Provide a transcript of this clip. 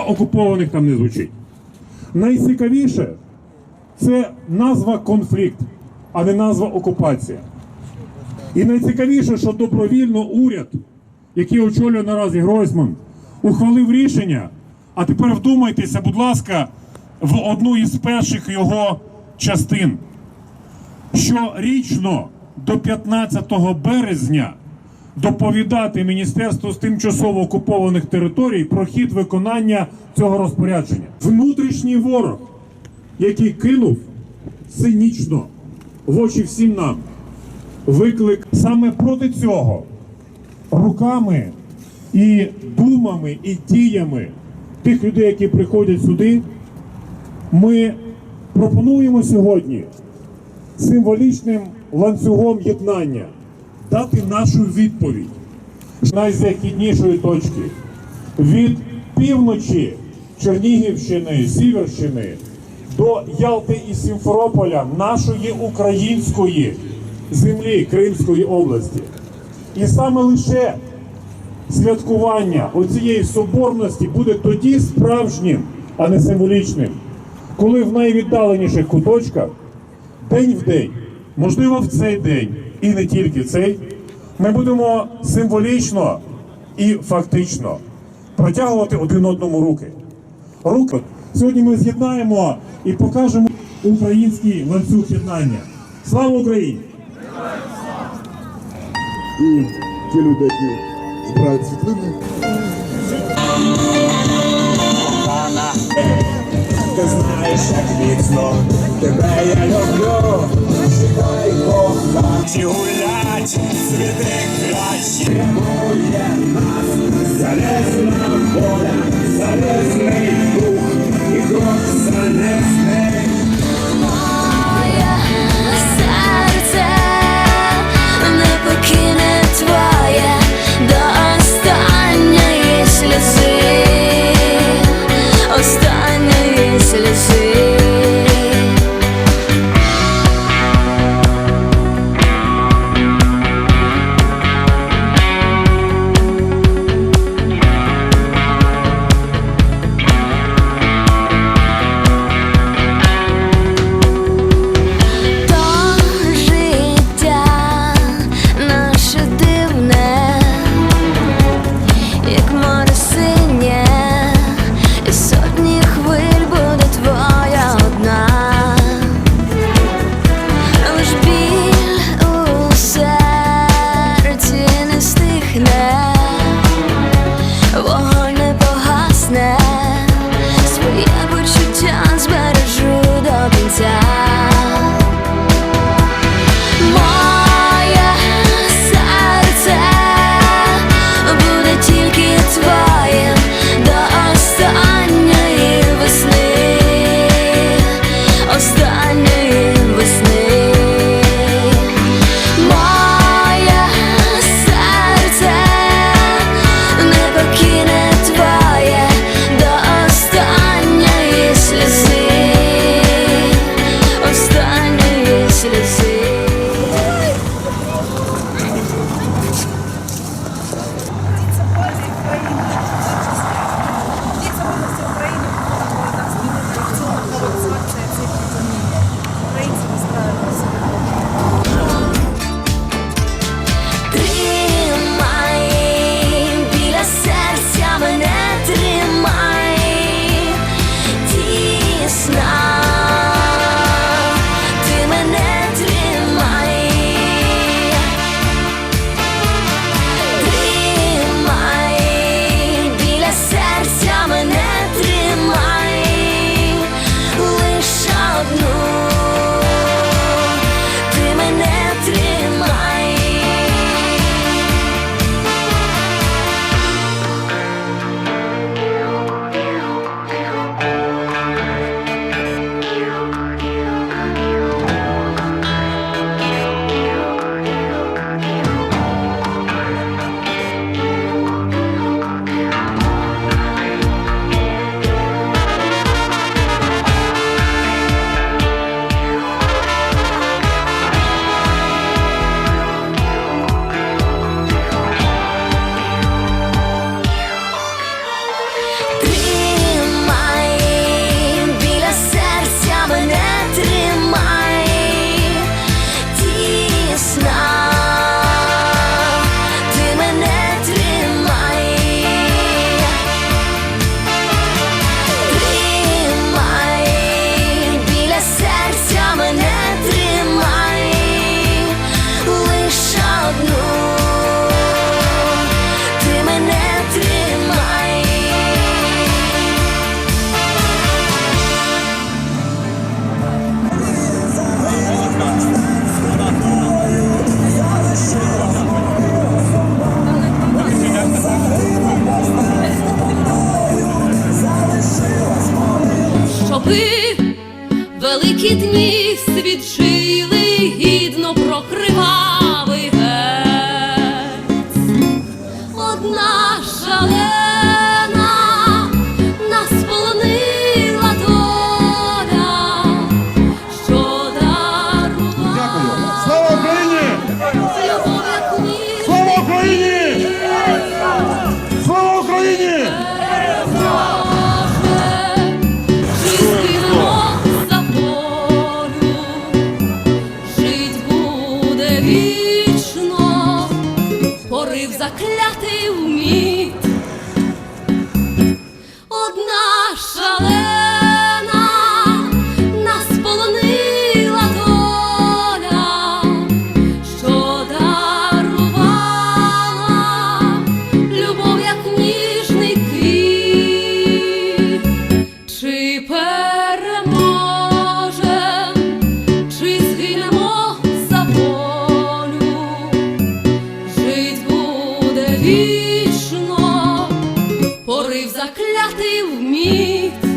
окупованих там не звучить. Найцікавіше це назва конфлікт, а не назва окупація. І найцікавіше, що добровільно уряд, який очолює наразі Гройсман, ухвалив рішення. А тепер вдумайтеся, будь ласка, в одну із перших його частин, що річно до 15 березня доповідати Міністерству з тимчасово окупованих територій про хід виконання цього розпорядження. Внутрішній ворог, який кинув цинічно в очі всім нам виклик саме проти цього руками і думами і діями тих людей, які приходять сюди, ми пропонуємо сьогодні символічним ланцюгом єднання дати нашу відповідь. Найзахіднішої точки. Від півночі Чернігівщини, Сіверщини до Ялти і Сімферополя нашої української землі Кримської області. І саме лише святкування оцієї соборності буде тоді справжнім, а не символічним, коли в найвіддаленіших куточках день в день, можливо, в цей день, і не тільки цей, ми будемо символічно і фактично протягувати один одному руки. Руки. Сьогодні ми з'єднаємо і покажемо український ланцюг єднання. Слава Україні! І ті люди, які збирають світлини, Ти знаєш, як міцно тебе я люблю, чекай кохані гулять, світи краще Є нас залезна воля, залезний дух і кров залезний. Заклятий вміт. заклятий вміт.